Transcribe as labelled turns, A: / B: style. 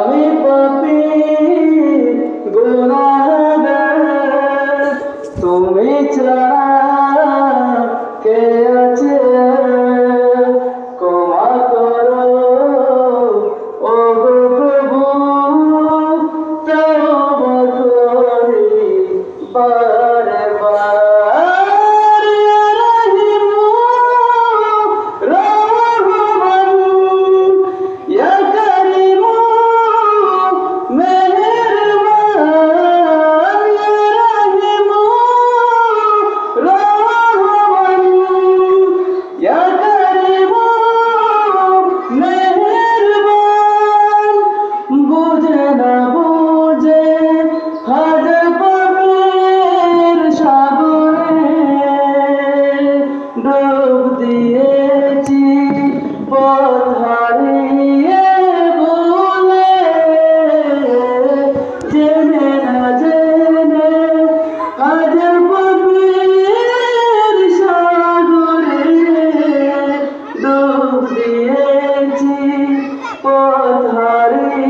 A: আমি পাপি গুনাহগার hari